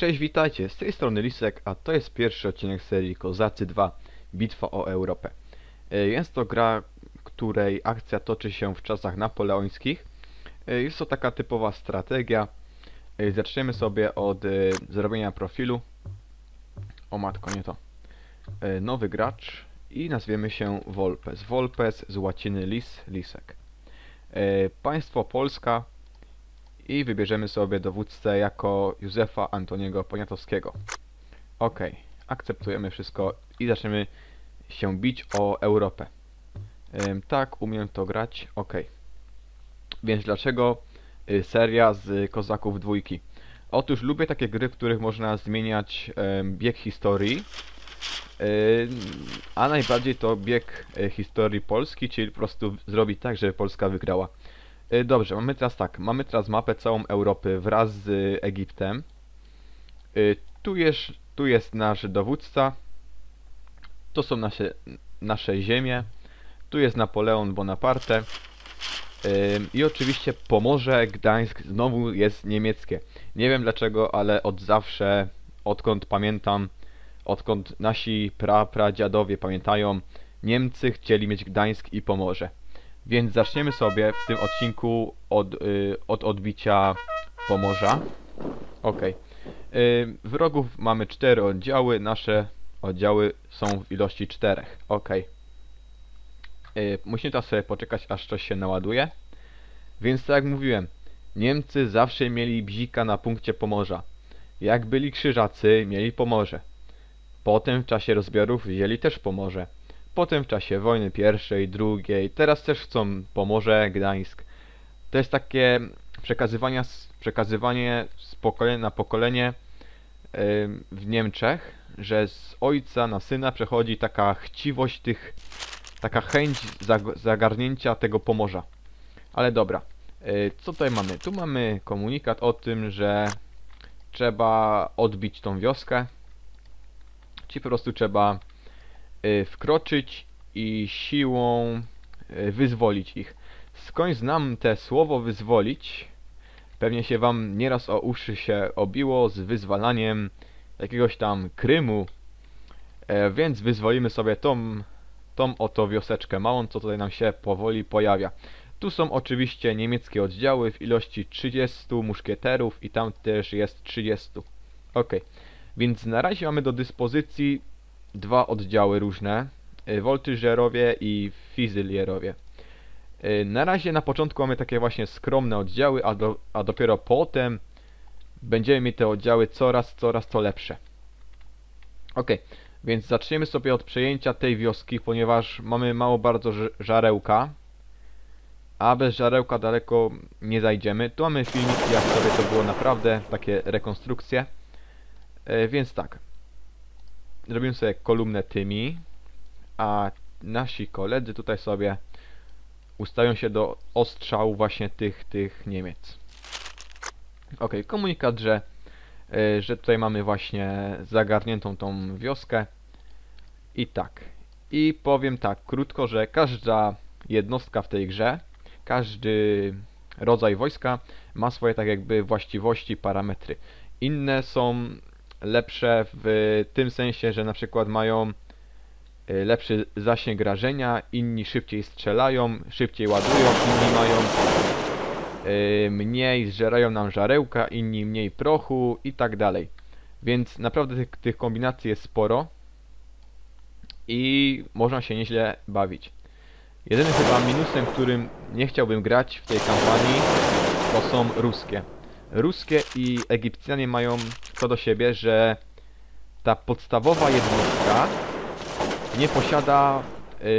Cześć, witajcie, z tej strony Lisek, a to jest pierwszy odcinek serii Kozacy 2 Bitwa o Europę. E, Jest to gra, której akcja toczy się w czasach napoleońskich. E, Jest to taka typowa strategia. E, Zaczniemy sobie od zrobienia profilu. O matko, nie to. Nowy gracz i nazwiemy się Volpes. Volpes z łaciny lis, lisek. Państwo Polska i wybierzemy sobie dowódcę jako Józefa Antoniego Poniatowskiego. Ok, akceptujemy wszystko i zaczniemy się bić o Europę. Ym, tak, umiem to grać, ok. Więc dlaczego y, seria z Kozaków dwójki? Otóż lubię takie gry, w których można zmieniać bieg historii, a najbardziej to bieg y, historii Polski, czyli po prostu zrobić tak, żeby Polska wygrała. Y, Dobrze, mamy teraz tak, mamy teraz mapę całą Europy wraz z Egiptem. Y, Tu jest, tu jest nasz dowódca. To są nasze, nasze ziemie. Tu jest Napoleon Bonaparte. Ym, I oczywiście Pomorze, Gdańsk znowu jest niemieckie. Nie wiem dlaczego, ale od zawsze, odkąd pamiętam, odkąd nasi pra, pradziadowie pamiętają, Niemcy chcieli mieć Gdańsk i Pomorze. Więc zaczniemy sobie w tym odcinku od, y, od odbicia Pomorza. Ok. Y, wrogów mamy cztery oddziały, nasze oddziały są w ilości czterech. Ok. Y, musimy teraz sobie poczekać, aż coś się naładuje. Więc tak jak mówiłem, Niemcy zawsze mieli bzika na punkcie Pomorza. Jak byli krzyżacy, mieli Pomorze. Potem w czasie rozbiorów wzięli też Pomorze. Potem w czasie wojny pierwszej, drugiej, teraz też chcą Pomorze, Gdańsk. To jest takie przekazywania, przekazywanie z pokolenia na pokolenie w Niemczech, że z ojca na syna przechodzi taka chciwość tych, taka chęć zag zagarnięcia tego Pomorza. Ale dobra, y, co tutaj mamy? Tu mamy komunikat o tym, że trzeba odbić tą wioskę, czyli po prostu trzeba wkroczyć i siłą y, wyzwolić ich. Skąd znam te słowo wyzwolić? Pewnie się wam nieraz o uszy się obiło z wyzwalaniem jakiegoś tam Krymu, e, więc wyzwolimy sobie tą, tą oto wioseczkę małą, co tutaj nam się powoli pojawia. Tu są oczywiście niemieckie oddziały w ilości 30 muszkieterów i tam też jest 30. Ok, więc na razie mamy do dyspozycji dwa oddziały różne, y, woltyżerowie i fizylierowie. Y, Na razie na początku mamy takie właśnie skromne oddziały, a, do, a dopiero potem będziemy mieć te oddziały coraz, coraz to lepsze. Ok, więc zaczniemy sobie od przejęcia tej wioski, ponieważ mamy mało bardzo żarełka, a bez żarełka daleko nie zajdziemy. Tu mamy filmiki, jak sobie to było naprawdę, takie rekonstrukcje. E, więc tak, zrobimy sobie kolumnę tymi, a nasi koledzy tutaj sobie ustawią się do ostrzału właśnie tych, tych Niemiec. Ok, komunikat, że, y, że tutaj mamy właśnie zagarniętą tą wioskę. I tak. I powiem tak, krótko, że każda jednostka w tej grze, każdy rodzaj wojska ma swoje tak jakby właściwości, parametry. Inne są lepsze w tym sensie, że na przykład mają y, lepszy zasięg rażenia, inni szybciej strzelają, szybciej ładują, inni mają y, mniej zżerają nam żarełka, inni mniej prochu i tak dalej. Więc naprawdę tych, tych kombinacji jest sporo i można się nieźle bawić. Jedynym chyba minusem, którym nie chciałbym grać w tej kampanii, to są ruskie. Ruskie i Egipcjanie mają to do siebie, że ta podstawowa jednostka nie posiada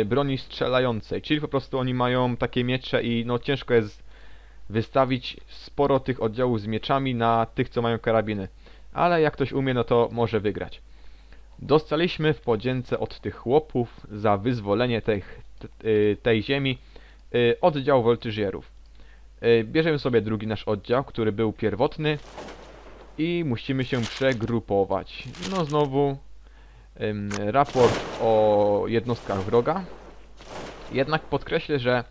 y, broni strzelającej, czyli po prostu oni mają takie miecze i no ciężko jest wystawić sporo tych oddziałów z mieczami na tych, co mają karabiny. Ale jak ktoś umie, no to może wygrać. Dostaliśmy w podzięce od tych chłopów za wyzwolenie tych, t- y, tej ziemi y, oddział woltyżierów. Bierzemy sobie drugi nasz oddział, który był pierwotny i musimy się przegrupować. No znowu ym, raport o jednostkach wroga. Jednak podkreślę, że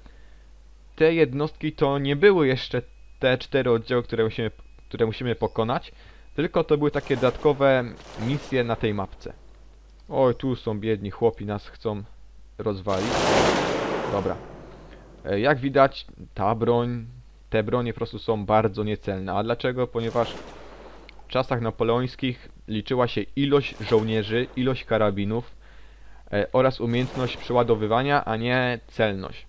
te jednostki to nie były jeszcze te cztery oddziały, które musimy, które musimy pokonać, Tylko to były takie dodatkowe misje na tej mapce. Oj, tu są biedni chłopi, nas chcą rozwalić. Dobra. E, Jak widać, ta broń, te bronie po prostu są bardzo niecelne. A dlaczego? Ponieważ czasach napoleońskich liczyła się ilość żołnierzy, ilość karabinów e, oraz umiejętność przeładowywania, a nie celność.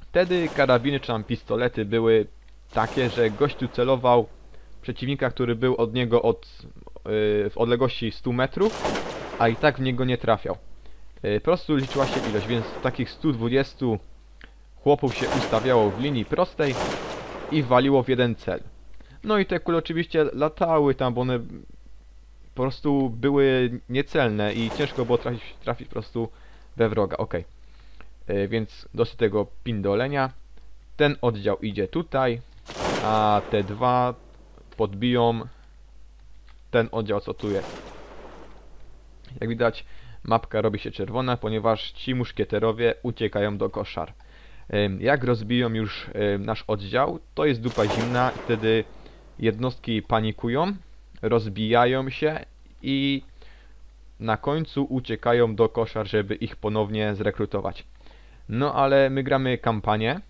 Wtedy karabiny czy tam pistolety były takie, że gościu celował przeciwnika, który był od niego od, yy, w odległości 100 metrów, a i tak w niego nie trafiał. Yy, po prostu liczyła się ilość, więc takich 120 chłopów się ustawiało w linii prostej i waliło w jeden cel. No i te kule oczywiście latały tam, bo one po prostu były niecelne i ciężko było trafić, trafić po prostu we wroga. Ok. Yy, więc dosyć tego pindolenia. Ten oddział idzie tutaj, a te dwa podbiją ten oddział, co tu jest. Jak widać, mapka robi się czerwona, ponieważ ci muszkieterowie uciekają do koszar. Ym, Jak rozbiją już ym, nasz oddział, to jest dupa zimna i wtedy jednostki panikują, rozbijają się i na końcu uciekają do koszar, żeby ich ponownie zrekrutować. No ale my gramy kampanię,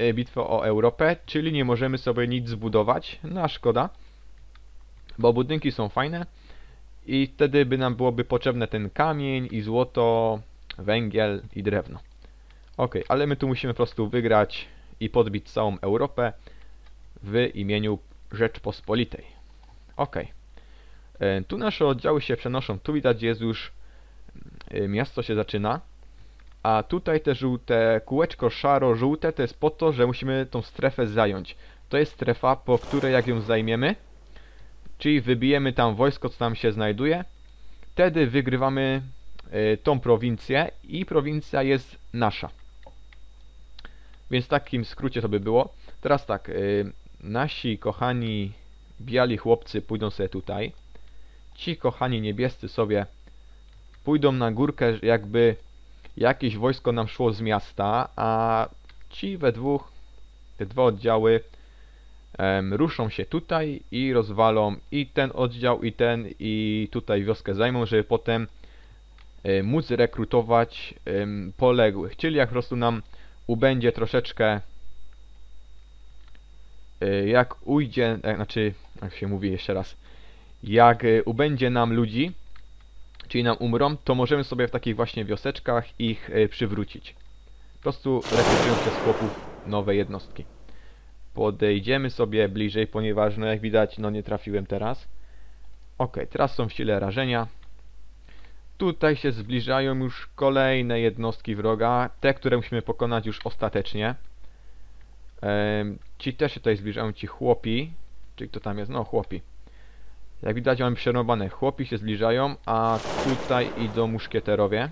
y, bitwę o Europę, czyli nie możemy sobie nic zbudować, no a szkoda, bo budynki są fajne i wtedy by nam byłoby potrzebne ten kamień i złoto, węgiel i drewno. Ok, ale my tu musimy po prostu wygrać i podbić całą Europę w imieniu Rzeczpospolitej. Ok. E, Tu nasze oddziały się przenoszą, tu widać jest już e, miasto się zaczyna. A tutaj te żółte kółeczko szaro-żółte to jest po to, że musimy tą strefę zająć. To jest strefa, po której jak ją zajmiemy, czyli wybijemy tam wojsko, co tam się znajduje, wtedy wygrywamy y, tą prowincję i prowincja jest nasza. Więc w takim skrócie to by było. Teraz tak, nasi kochani biali chłopcy pójdą sobie tutaj. Ci kochani niebiescy sobie pójdą na górkę, jakby jakieś wojsko nam szło z miasta, a ci we dwóch, te dwa oddziały em, ruszą się tutaj i rozwalą i ten oddział, i ten, i tutaj wioskę zajmą, żeby potem e, móc rekrutować em, poległych. Czyli jak po prostu nam ubędzie troszeczkę jak ujdzie, e, znaczy, jak się mówi jeszcze raz, jak e, ubędzie nam ludzi, czyli nam umrą, to możemy sobie w takich właśnie wioseczkach ich przywrócić. Po prostu rekrutują przez chłopów nowe jednostki. Podejdziemy sobie bliżej, ponieważ no jak widać, no nie trafiłem teraz. Ok, teraz są w sile rażenia. Tutaj się zbliżają już kolejne jednostki wroga, te, które musimy pokonać już ostatecznie. Ci też się tutaj zbliżają, ci chłopi. Czyli kto tam jest? No, chłopi. Jak widać mamy przerąbane. Chłopi się zbliżają, a tutaj idą muszkieterowie.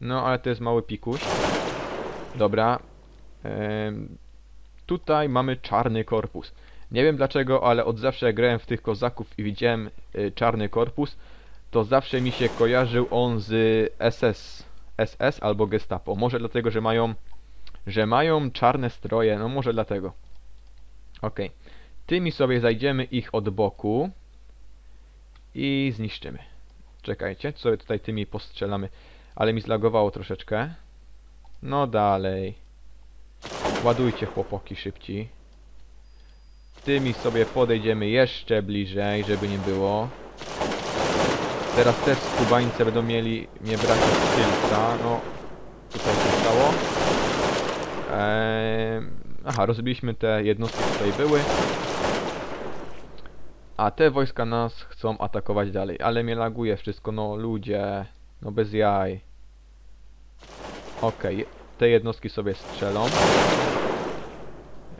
No, ale to jest mały pikuś. Dobra. Tutaj mamy czarny korpus. Nie wiem dlaczego, ale od zawsze jak grałem w tych kozaków i widziałem y, czarny korpus, to zawsze mi się kojarzył on z SS. SS albo Gestapo. Może dlatego, że mają że mają czarne stroje. No może dlatego. Okej. Tymi sobie zajdziemy ich od boku i zniszczymy. Czekajcie, sobie tutaj tymi postrzelamy, ale mi zlagowało troszeczkę. No dalej. Ładujcie chłopoki szybciej. Tymi sobie podejdziemy jeszcze bliżej, żeby nie było. Teraz też skubańce będą mieli mnie brać od tylca. No, tutaj się stało. Eee, aha, rozbiliśmy te jednostki, które tutaj były. A te wojska nas chcą atakować dalej, ale mnie laguje wszystko, no ludzie, no bez jaj. Okej, te jednostki sobie strzelą.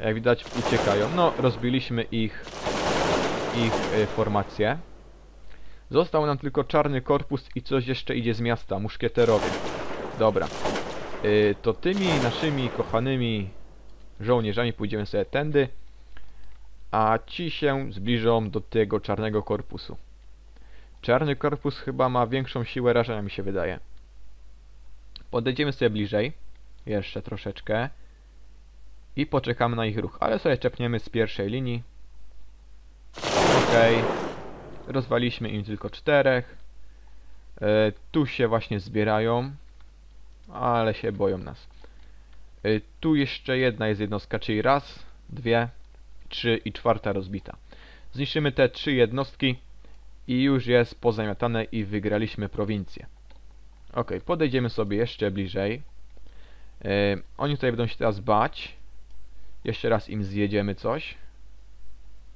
Jak widać uciekają. No, rozbiliśmy ich, ich y, formację. Został nam tylko czarny korpus i coś jeszcze idzie z miasta, muszkieterowie. Dobra. Y, to tymi naszymi kochanymi żołnierzami pójdziemy sobie tędy a ci się zbliżą do tego czarnego korpusu. Czarny korpus chyba ma większą siłę rażenia, mi się wydaje. Podejdziemy sobie bliżej, jeszcze troszeczkę, i poczekamy na ich ruch, ale sobie czepniemy z pierwszej linii. Okej. Rozwaliśmy im tylko czterech. E, tu się właśnie zbierają. Ale się boją nas. E, tu jeszcze jedna jest jednostka, czyli raz, dwie, trzy i czwarta rozbita. Zniszczymy te trzy jednostki i już jest pozamiatane i wygraliśmy prowincję. Ok, podejdziemy sobie jeszcze bliżej. E, oni tutaj będą się teraz bać. Jeszcze raz im zjedziemy coś.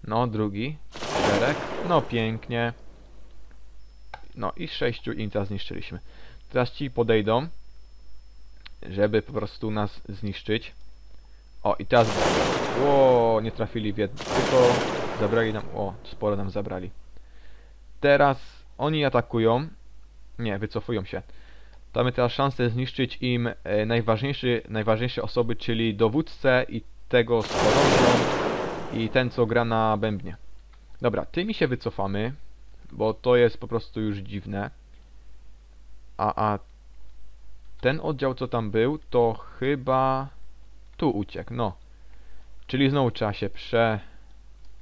No, drugi. Czterech. No, pięknie. No i sześciu im teraz zniszczyliśmy. Teraz ci podejdą, żeby po prostu nas zniszczyć. O, i teraz... O, nie trafili w jedno. Tylko zabrali nam... O, sporo nam zabrali. Teraz oni atakują. Nie, wycofują się. To mamy teraz szansę zniszczyć im e, najważniejszy, najważniejsze osoby, czyli dowódcę i tego z chorążą i ten, co gra na bębnie. Dobra, tymi się wycofamy, bo to jest po prostu już dziwne. A, a ten oddział, co tam był, to chyba tu uciekł, no. Czyli znowu trzeba się prze,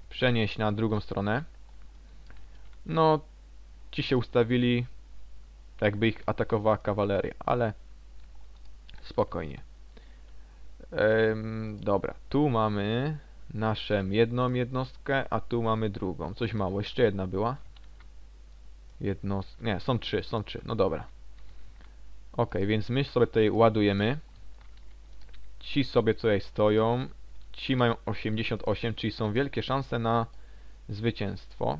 przenieść na drugą stronę. No, ci się ustawili, jakby ich atakowała kawaleria, ale spokojnie. Dobra, tu mamy naszą jedną jednostkę, a tu mamy drugą. Coś mało, jeszcze jedna była. Jednost... Nie, są trzy, są trzy, no dobra. Ok, więc my sobie tutaj ładujemy. Ci sobie tutaj stoją. Ci mają 88, czyli są wielkie szanse na zwycięstwo.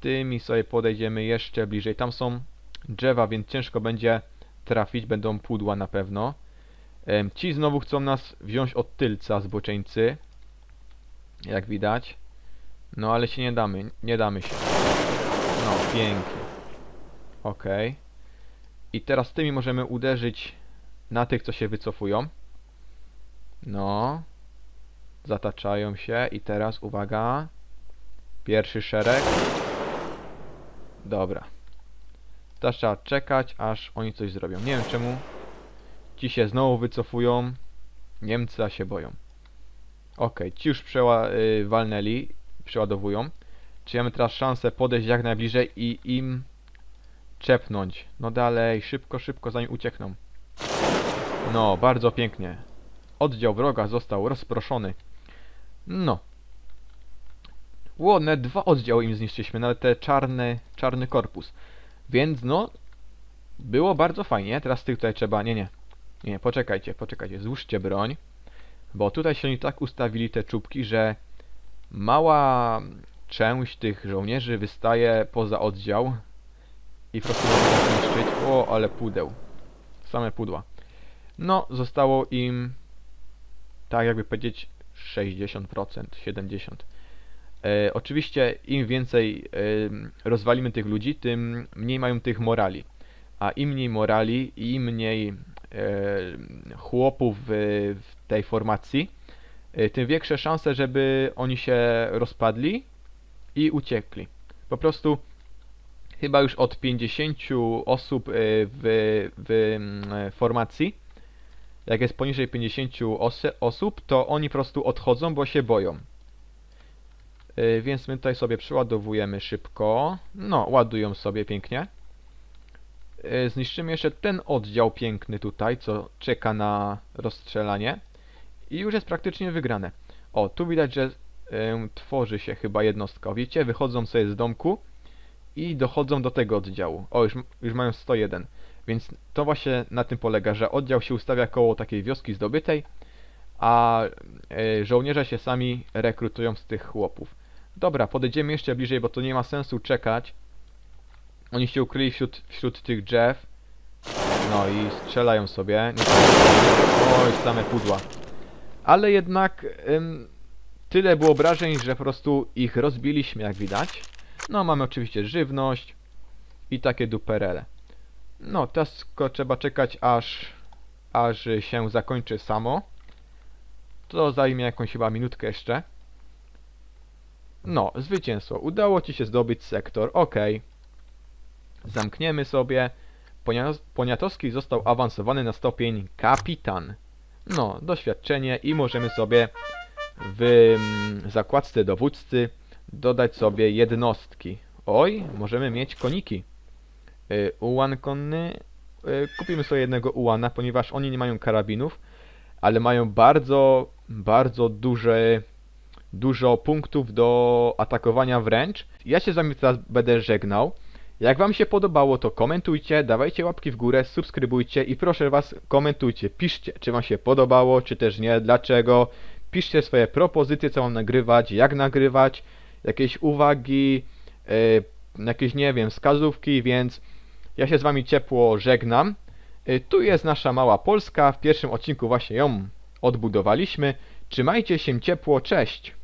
Tymi sobie podejdziemy jeszcze bliżej. Tam są drzewa, więc ciężko będzie trafić. Będą pudła na pewno. Ci znowu chcą nas wziąć od tylca, zboczeńcy. Jak widać. No ale się nie damy, nie damy się. No, pięknie. Okej. I teraz tymi możemy uderzyć na tych, co się wycofują. No. Zataczają się i teraz uwaga. Pierwszy szereg. Dobra. Teraz trzeba czekać, aż oni coś zrobią. Nie wiem czemu. Ci się znowu wycofują. Niemcy się boją. Ok, ci już przeła y, walnęli, przeładowują. Czyli mamy teraz szansę podejść jak najbliżej i im czepnąć. No dalej, szybko, szybko, zanim uciekną. No, bardzo pięknie. Oddział wroga został rozproszony. No. Ładne dwa oddziały im zniszczyliśmy, nawet te czarny, czarny korpus. Więc no, było bardzo fajnie. Teraz tych tutaj trzeba... Nie, nie. Nie, poczekajcie, poczekajcie. Złóżcie broń. Bo tutaj się oni tak ustawili te czubki, że mała część tych żołnierzy wystaje poza oddział i po prostu zniszczyć. O, ale pudeł. Same pudła. No, zostało im tak jakby powiedzieć 60%, 70%. E, oczywiście im więcej e, rozwalimy tych ludzi, tym mniej mają tych morali. A im mniej morali i im mniej e, chłopów w, w tej formacji, e, tym większe szanse, żeby oni się rozpadli i uciekli. Po prostu chyba już od 50 osób e, w, w mm, e, formacji, jak jest poniżej 50 ose- osób, to oni po prostu odchodzą, bo się boją. E, Więc my tutaj sobie przeładowujemy szybko. No, ładują sobie pięknie. E, Zniszczymy jeszcze ten oddział piękny tutaj, co czeka na rozstrzelanie. I już jest praktycznie wygrane. O, tu widać, że tworzy się chyba jednostka. Wiecie, wychodzą sobie z domku i dochodzą do tego oddziału. O, już, już mają 101. Więc to właśnie na tym polega, że oddział się ustawia koło takiej wioski zdobytej, a e, żołnierze się sami rekrutują z tych chłopów. Dobra, podejdziemy jeszcze bliżej, bo to nie ma sensu czekać. Oni się ukryli wśród, wśród tych drzew. No i strzelają sobie. Oj, same pudła. Ale jednak ym, tyle było obrażeń, że po prostu ich rozbiliśmy, jak widać. No, mamy oczywiście żywność i takie duperele. No, teraz tylko trzeba czekać, aż, aż się zakończy samo. To zajmie jakąś chyba minutkę jeszcze. No, zwycięstwo. Udało ci się zdobyć sektor, ok. Zamkniemy sobie. Ponia- Poniatowski został awansowany na stopień kapitan. No, doświadczenie i możemy sobie w mm, zakładce dowódcy dodać sobie jednostki. Oj, możemy mieć koniki. Y, Ułan konny. Y, kupimy sobie jednego ułana, ponieważ oni nie mają karabinów, ale mają bardzo, bardzo duże, dużo punktów do atakowania wręcz. Ja się z wami teraz będę żegnał. Jak wam się podobało, to komentujcie, dawajcie łapki w górę, subskrybujcie i proszę was, komentujcie, piszcie, czy wam się podobało, czy też nie, dlaczego. Piszcie swoje propozycje, co mam nagrywać, jak nagrywać, jakieś uwagi, yy, jakieś, nie wiem, wskazówki, więc ja się z wami ciepło żegnam. Yy, tu jest nasza mała Polska, w pierwszym odcinku właśnie ją odbudowaliśmy. Trzymajcie się ciepło, cześć!